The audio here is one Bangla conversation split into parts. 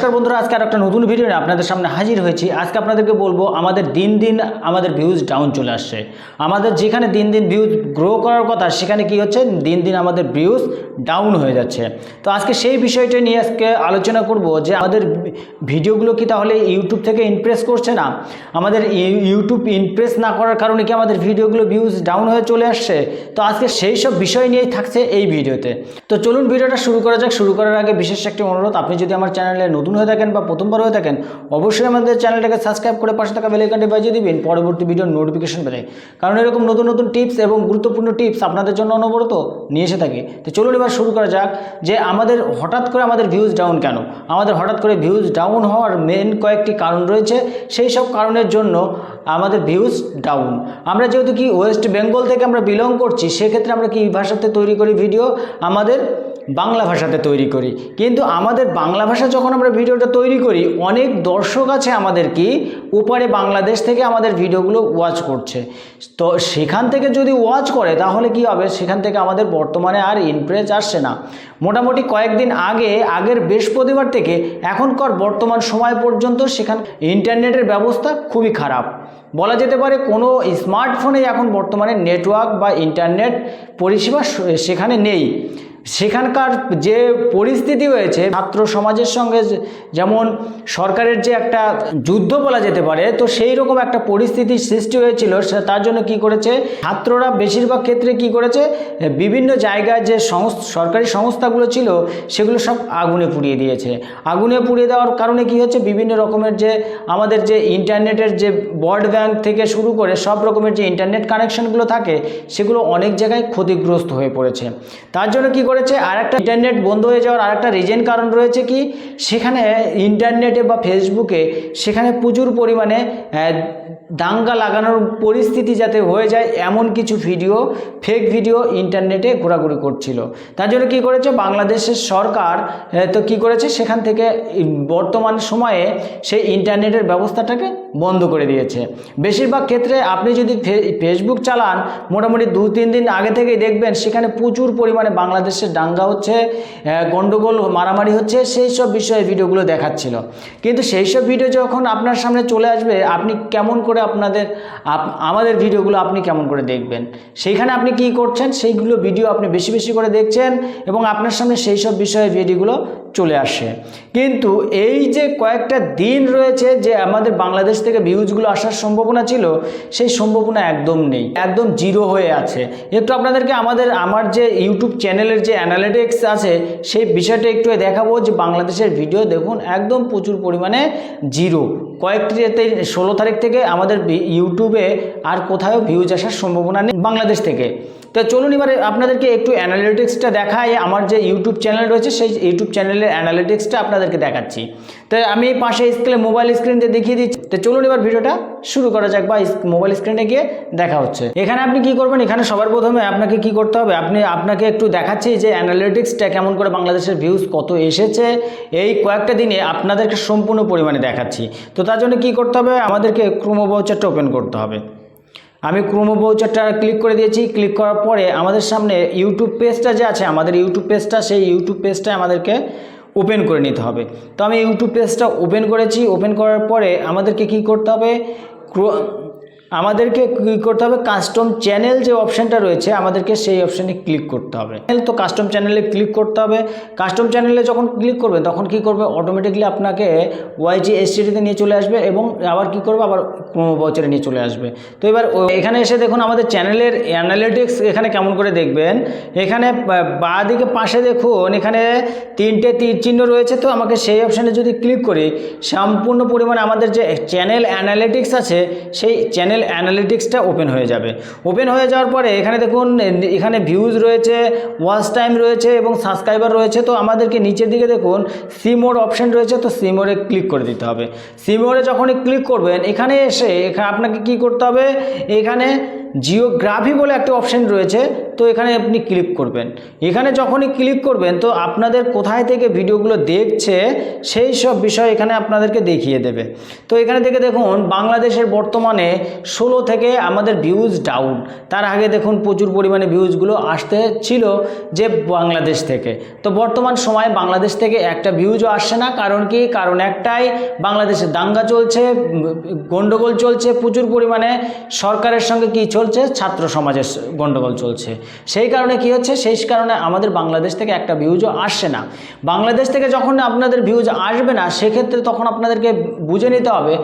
নমস্কার বন্ধুরা, আজকে আর একটা নতুন ভিডিও নিয়ে আপনাদের সামনে হাজির হয়েছি। আজকে আপনাদেরকে বলব, আমাদের দিন দিন আমাদের ভিউজ ডাউন চলে আসছে। আমাদের যেখানে দিন দিন ভিউজ গ্রো করার কথা, সেখানে কি হচ্ছে? দিন দিন আমাদের ভিউজ ডাউন হয়ে যাচ্ছে। তো আজকে সেই বিষয়টা নিয়ে আজকে আলোচনা করব যে, আমাদের ভিডিওগুলো কি তাহলে ইউটিউব থেকে ইমপ্রেস করছে না? আমাদের ইউ- ইউটিউব ইমপ্রেস না করার কারণে কি আমাদের ভিডিওগুলো ভিউজ ডাউন হয়ে চলে আসছে? তো আজকে সেই সব বিষয় নিয়েই থাকছে এই ভিডিওতে তো। চলুন ভিডিওটা শুরু করা যাক। শুরু করার আগে বিশেষ একটি অনুরোধ, আপনি যদি আমার চ্যানেলে নতুন হয়ে থাকেন বা প্রথমবার হয়ে থাকেন, অবশ্যই আমাদের চ্যানেলটাকে সাবস্ক্রাইব করে পাশে থাকা বেলাইকানটি বাজিয়ে দিবেন পরবর্তী ভিডিওর নোটিফিকেশন পেতে। কারণ এরকম নতুন নতুন টিপস এবং গুরুত্বপূর্ণ টিপস আপনাদের জন্য অনবরত নিয়ে এসে থাকি। তো চলুন এবার শুরু করা যাক যে আমাদের হঠাৎ করে আমাদের ভিউজ ডাউন কেন? আমাদের হঠাৎ করে ভিউজ ডাউন হওয়ার মেন কয়েকটি কারণ রয়েছে। সেই সব কারণের জন্য আমাদের ভিউজ ডাউন আমরা যেহেতু কি ওয়েস্ট বেঙ্গল থেকে আমরা বিলং করছি, সেক্ষেত্রে আমরা কি ভাষাতে তৈরি করি ভিডিও আমাদের বাংলা ভাষাতে তৈরি করি। কিন্তু আমাদের বাংলা ভাষা যখন আমরা ভিডিওটা তৈরি করি, অনেক দর্শক আছে আমাদের কি, ওপারে বাংলাদেশ থেকে আমাদের ভিডিওগুলো ওয়াচ করছে। তো সেখান থেকে যদি ওয়াচ করে, তাহলে কি হবে? সেখান থেকে আমাদের বর্তমানে আর ইমপ্রেস আসছে না। মোটামুটি কয়েকদিন আগে, আগের বৃহস্পতিবার থেকে এখনকার বর্তমান সময় পর্যন্ত সেখান ইন্টারনেটের ব্যবস্থা খুবই খারাপ। বলা যেতে পারে কোনো স্মার্টফোনে এখন বর্তমানে নেটওয়ার্ক বা ইন্টারনেট পরিষেবা সেখানে নেই। সেখানকার যে পরিস্থিতি হয়েছে, ছাত্র সমাজের সঙ্গে যেমন সরকারের যে একটা যুদ্ধ বলা যেতে পারে, তো সেই রকম একটা পরিস্থিতির সৃষ্টি হয়েছিল তার জন্য কি করেছে? ছাত্ররা বেশিরভাগ ক্ষেত্রে কি করেছে? বিভিন্ন জায়গায় যে সরকারি সংস্থাগুলো ছিল, সেগুলো সব আগুনে পুড়িয়ে দিয়েছে। আগুনে পুড়িয়ে দেওয়ার কারণে কি হচ্ছে? বিভিন্ন রকমের যে আমাদের যে ইন্টারনেটের যে ব্রডব্যান্ড থেকে শুরু করে সব রকমের যে ইন্টারনেট কানেকশনগুলো থাকে, সেগুলো অনেক জায়গায় ক্ষতিগ্রস্ত হয়ে পড়েছে। তার জন্য কি করেছে আর একটা ইন্টারনেট বন্ধ হয়ে যাওয়ার আর একটা রিজেন কারণ রয়েছে কি? সেখানে ইন্টারনেটে বা ফেসবুকে সেখানে প্রচুর পরিমাণে দাঙ্গা লাগানোর পরিস্থিতি যাতে হয়ে যায়, এমন কিছু ভিডিও ফেক ভিডিও ইন্টারনেটে ঘোরাঘুরি করছিল। তার জন্য কী করেছে? বাংলাদেশের সরকার তো কি করেছে? সেখান থেকে বর্তমান সময়ে সেই ইন্টারনেটের ব্যবস্থাটাকে বন্ধ করে দিয়েছে। বেশিরভাগ ক্ষেত্রে আপনি যদি ফেসবুক চালান মোটামুটি দু তিন দিন আগে থেকেই দেখবেন সেখানে প্রচুর পরিমাণে বাংলাদেশের দাঙ্গা হচ্ছে আহ, গন্ডগোল মারামারি হচ্ছে সেই সব বিষয়ে ভিডিওগুলো দেখাচ্ছিল। কিন্তু সেই সব ভিডিও যখন আপনার সামনে চলে আসবে আপনি কেমন করে আপনাদের আমাদের ভিডিওগুলো আপনি কেমন করে দেখবেন? সেইখানে আপনি কি করছেন সেইগুলো ভিডিও আপনি বেশি বেশি করে দেখছেন এবং আপনার সামনে সেই সব বিষয়ে ভিডিওগুলো চলে আসে। কিন্তু এই যে কয়েকটা দিন রয়েছে যে আমাদের বাংলাদেশ থেকে ভিউজগুলো আসার সম্ভাবনা ছিল, সেই সম্ভাবনা একদম নেই, একদম জিরো হয়ে আছে। একটু আপনাদেরকে আমাদের, আমার যে ইউটিউব চ্যানেলের যে অ্যানালিটিক্স আছে, সেই বিষয়টা একটু দেখাবো যে বাংলাদেশের ভিডিও দেখুন, একদম প্রচুর পরিমাণে জিরো কয়েকটিতে ষোলো তারিখ থেকে আমাদের ইউটিউবে আর কোথাও ভিউজ আসার সম্ভাবনা নেই বাংলাদেশ থেকে। তো চলুন এবারে আপনাদেরকে একটু অ্যানালিটিক্সটা দেখাই। আমার যে ইউটিউব চ্যানেল রয়েছে, সেই ইউটিউব চ্যানেলের অ্যানালিটিক্সটা আপনাদেরকে দেখাচ্ছি। তো আমি পাশে স্ক্রিনে মোবাইল স্ক্রিন দিয়ে দেখিয়ে দিচ্ছি। তো চলুন এবার ভিডিওটা শুরু করা যাক বা মোবাইল স্ক্রিনে গিয়ে দেখা হচ্ছে। এখানে আপনি কি করবেন? এখানে সবার প্রথমে আপনাকে কি করতে হবে? আপনি, আপনাকে একটু দেখাচ্ছি যে অ্যানালিটিক্সটা কেমন করে বাংলাদেশের ভিউজ কত এসেছে। এই কয়েকটা দিনে আপনাদেরকে সম্পূর্ণ পরিমাণে দেখাচ্ছি। তো তার জন্য কি করতে হবে? আমাদেরকে ক্রোমো ওপেন করতে হবে। আমি ক্রোমো বাউচারটা ক্লিক করে দিয়েছি। ক্লিক করার পরে আমাদের সামনে ইউটিউব পেজটা যে আছে, আমাদের ইউটিউব পেজটা সেই ইউটিউব পেজটা আমাদেরকে ওপেন করে নিতে হবে। তো আমি ইউটিউব পেজটা ওপেন করেছি। ওপেন করার পরে আমাদেরকে কি করতে হবে? আমাদেরকে কী করতে হবে? কাস্টম চ্যানেল যে অপশানটা রয়েছে, আমাদেরকে সেই অপশানে ক্লিক করতে হবে। তো কাস্টম চ্যানেলে ক্লিক করতে হবে। কাস্টম চ্যানেলে যখন ক্লিক করবে, তখন কি করবে? অটোমেটিকলি আপনাকে ওয়াইজি এসটিডিতে নিয়ে চলে আসবে এবং আবার কি করবে? আবার ক্রোমো বাউচারে নিয়ে চলে আসবে। তো এবার এখানে এসে দেখুন, আমাদের চ্যানেলের অ্যানালিটিক্স এখানে কেমন করে দেখবেন? এখানে বাঁ দিকে পাশে দেখুন, এখানে তিনটে তীর চিহ্ন রয়েছে। তো আমাকে সেই অপশানে যদি ক্লিক করি, সম্পূর্ণ পরিমাণে আমাদের যে চ্যানেল অ্যানালিটিক্স আছে, সেই চ্যানেল অ্যানালিটিক্সটা ওপেন হয়ে যাবে। ওপেন হয়ে যাওয়ার পরে এখানে দেখুন, এখানে ভিউজ রয়েছে ওয়াচ টাইম রয়েছে এবং সাবস্ক্রাইবার রয়েছে। তো আমাদেরকে নিচের দিকে দেখুন সিমোর অপশান রয়েছে, তো সিমোরে ক্লিক করে দিতে হবে। সিমোরে যখনই ক্লিক করবেন, এখানে এসে, এখানে আপনাকে কি করতে হবে? এখানে জিওগ্রাফি বলে একটা অপশান রয়েছে তো এখানে আপনি ক্লিক করবেন। এখানে যখনই ক্লিক করবেন তো আপনাদের কোথায় থেকে ভিডিওগুলো দেখছে সেই সব বিষয় এখানে আপনাদেরকে দেখিয়ে দেবে। তো এখানে থেকে দেখুন বাংলাদেশের বর্তমানে ষোলো থেকে আমাদের ভিউজ ডাউন তার আগে দেখুন প্রচুর পরিমাণে ভিউজগুলো আসতে ছিল যে বাংলাদেশ থেকে। তো বর্তমান সময়ে বাংলাদেশ থেকে একটা ভিউজও আসছে না কারণ কি? কারণ একটাই বাংলাদেশে দাঙ্গা চলছে উম, গন্ডগোল চলছে প্রচুর পরিমাণে সরকারের সঙ্গে কি চলছে? ছাত্র সমাজের গন্ডগোল চলছে। সেই কারণে কি হচ্ছে? সেই কারণে আমাদের বাংলাদেশ থেকে একটা ভিউজও আসছে না। বাংলাদেশ থেকে যখন আপনাদের ভিউজ আসবে না, সেক্ষেত্রে তখন আপনাদেরকে বুঝে নিতে হবে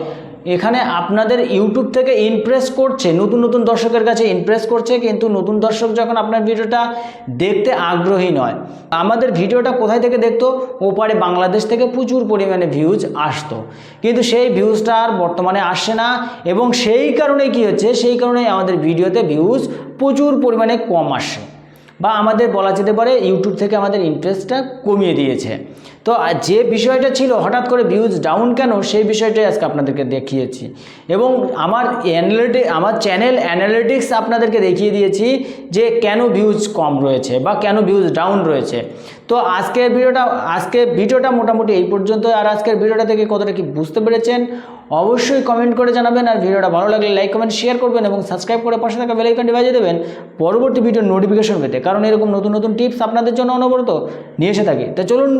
এখানে আপনাদের ইউটিউব থেকে ইমপ্রেস করছে, নতুন নতুন দর্শকের কাছে ইমপ্রেস করছে, কিন্তু নতুন দর্শক যখন আপনার ভিডিওটা দেখতে আগ্রহী নয়, আমাদের ভিডিওটা কোথায় থেকে দেখতো? ওপারে বাংলাদেশ থেকে প্রচুর পরিমাণে ভিউজ আসতো। কিন্তু সেই ভিউজটা আর বর্তমানে আসছে না, এবং সেই কারণে কি হচ্ছে? সেই কারণে আমাদের ভিডিওতে ভিউজ প্রচুর পরিমাণে কম আসে বা আমাদের বলা যেতে পারে ইউটিউব থেকে আমাদের ইন্টারেস্টটা কমিয়ে দিয়েছে। তো যে বিষয়টা ছিল, হঠাৎ করে ভিউজ ডাউন কেন? সেই বিষয়টাই আজকে আপনাদেরকে দেখিয়েছি। এবং আমার অ্যানালিটি আমার চ্যানেল অ্যানালিটিক্স আপনাদেরকে দেখিয়ে দিয়েছি যে কেন ভিউজ কম রয়েছে বা কেন ভিউজ ডাউন রয়েছে। তো আজকের ভিডিওটা আজকে ভিডিওটা মোটামুটি এই পর্যন্ত আর আজকের ভিডিওটা থেকে কতটা কি বুঝতে পেরেছেন, অবশ্যই কমেন্ট করে জানাবেন। আর ভিডিওটা ভালো লাগলে লাইক কমেন্ট শেয়ার করবেন এবং সাবস্ক্রাইব করে পাশে থাকা বেল আইকনটি বাজিয়ে দেবেন পরবর্তী ভিডিওর নোটিফিকেশন পেতে। কারণ এরকম নতুন নতুন টিপস আপনাদের জন্য অনবরত নিয়ে এসে থাকি। তা চলুন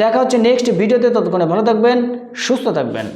দেখা হচ্ছে নেক্সট ভিডিওতে ততক্ষণে ভালো থাকবেন সুস্থ থাকবেন।